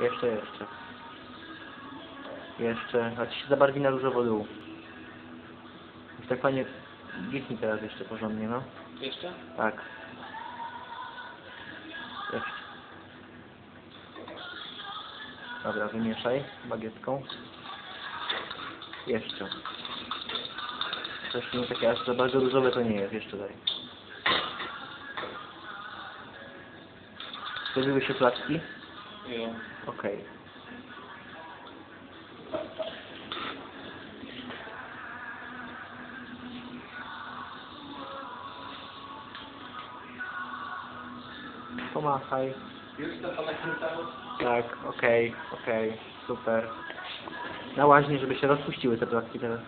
Jeszcze, jeszcze. Jeszcze, a ci się zabarwi na różowo dół. Już tak fajnie blisnij teraz jeszcze porządnie, no. Jeszcze? Tak. Jeszcze. Dobra, wymieszaj bagietką. Jeszcze. Coś nie takie aż za bardzo różowe to nie jest, jeszcze daj. Zrobiły się placki? Jo. Okej. Pomachaj. Już to pan nakręcało? Tak, okej, okej, super. Na łaźnie, żeby się rozpuściły te placki teraz.